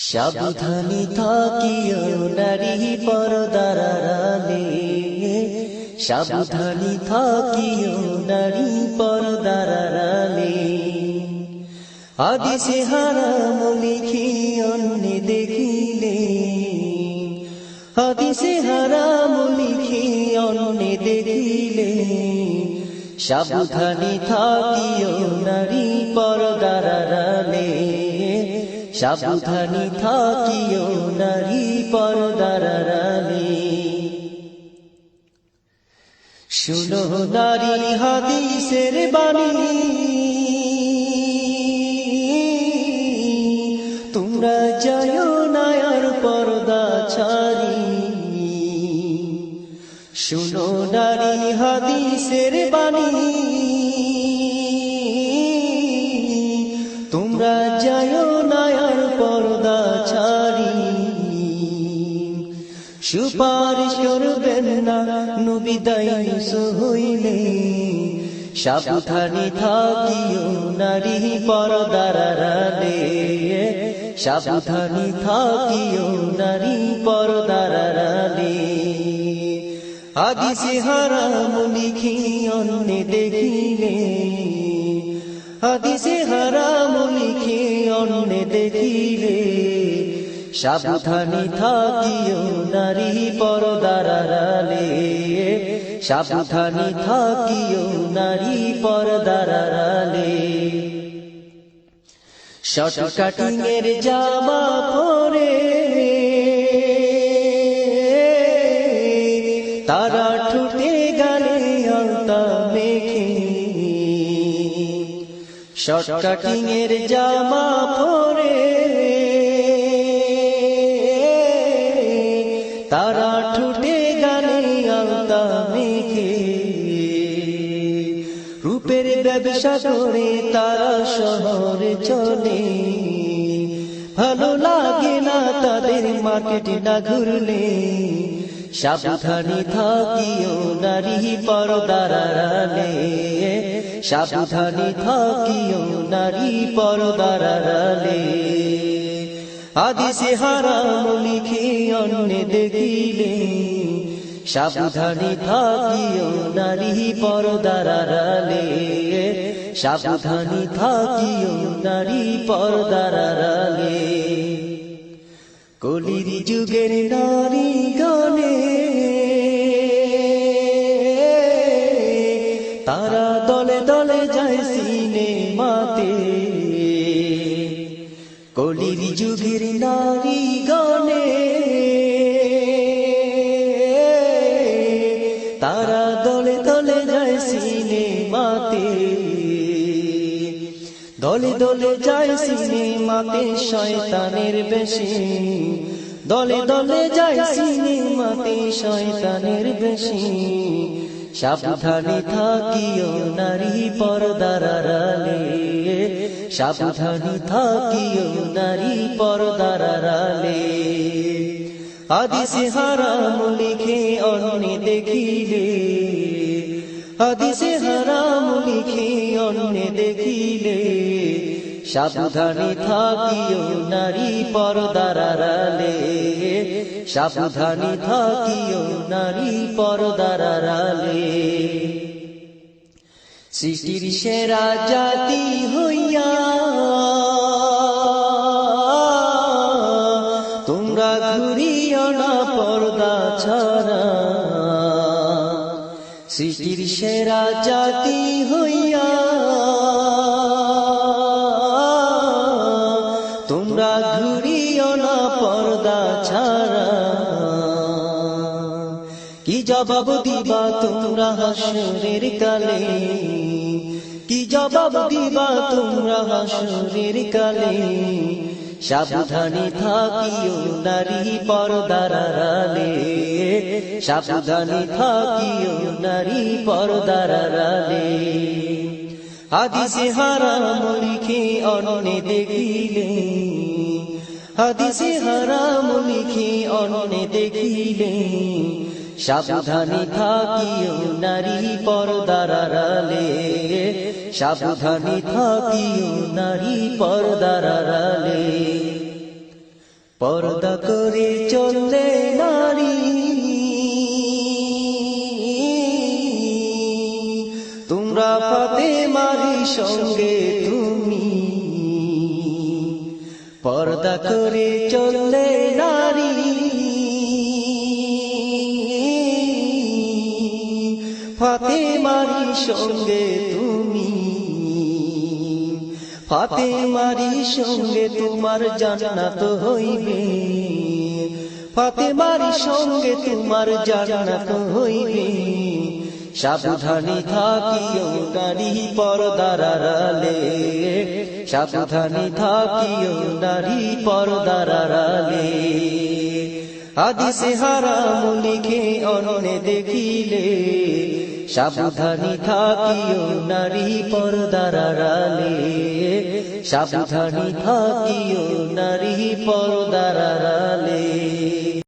সাবধানী থাকিও নারী পরদারালে সাবধানী থাকিও নারী পরদারালে আদি সে হারাম লিখি অন্য দেখিলে? আদি সে হারাম লিখি অন্য দেখিলে? সাবধানী থাকিও নারী পরদারালে সাবধানী থাকিও নারী পরদারালে শুনো নারী হাদিসের বাণী তোমরা যায় নায়ার পর্দা ছাড়ি শুনো নারী হাদিসের বাণী। তোমরা যায় সুপারিশ করবেন না, নবী দায়ুস হইলে। সাবধানী থাকিও নারী পরদারালে সাবধানী থাকিও নারী পরদারালে আদি সে হারাম লিখি, অন্য দেখিলে। আদি সে হারাম লিখি, অন্য দেখিলে। সাবধানী থাকিও নারী পরদারালে সাবধানী থাকিও নারী পরদারালে শর্ট কাটিং জামা পরে তারা ঠুটে গেলে আলতা মেখে শর্ট জামা পরে ব্যবসা করে তারা শহরে চলে। ভালো লাগে না তাদের মার্কেটে না ঘুরলে। সাবধানী থাকিও নারী পরদারালে সাবধানী থাকিও নারী পরদারালে আদি সে হারাম লিখে অন্য দেখিলে। সাবধানী থাকিও নারী পরদারালে সাবধানী থাকিও নারী পর্দার কলির যুগের নারী গনে দলে দলে যায় সিনেমাতে শয়তানের বেশি। দলে দলে যায় সিনেমাতে শয়তানের বেশি। সাবধানে থাকিও নারী পরদারালে সাবধানে থাকিও নারী পরদারালে আদি সে হারাম লিখে অন্য দেখিলে। আদি সে হারাম লিখি অন্য দেখিলে। সাবধানে থাকিও নারী পরদারালে সাবধানে থাকিও নারী পরদারালে সৃষ্টির সেরা জাতি হইয়া সৃষ্টির সেরা জাতি হইয়া তোমরা ঘুরিও না পর্দা ছাড়া। কি জবাব দিবা তোমরা হাসরের কালে? কি জবাব দিবা তোমরা হাসরের কালে? সাবধানে থাকিও নারী পরদারালে সাবধানে থাকিও নারী পরদারালে আদি সে হারাম লিখে অন্য দেখিলে। আদি সে হারাম লিখে অন্য দেখিলে। সাবধানে থাকিও নারী পরদারালে সাবধানে থাকিও নারী পরদারালে পর্দা করে চললে নারী তোমরা ফাতে মারি সঙ্গে তুমি। পর্দা করে চললে নারী ফাতে মারি সঙ্গে তুমি ফাতে মারি সঙ্গে তোমার জান্নাত হইবে। ফাতে মারি সঙ্গে তোমার জান্নাত হইবে। সাবধানী থাকিও নারী পর্দার আড়ালে। সাবধানী থাকিও নারী পর্দার আদিসে হারাম লিখে অন্যে দেখিলে, সাবধানী থাকিও নারী পর্দার আড়ালে, সাবধানী থাকিও নারী পর্দার আড়ালে।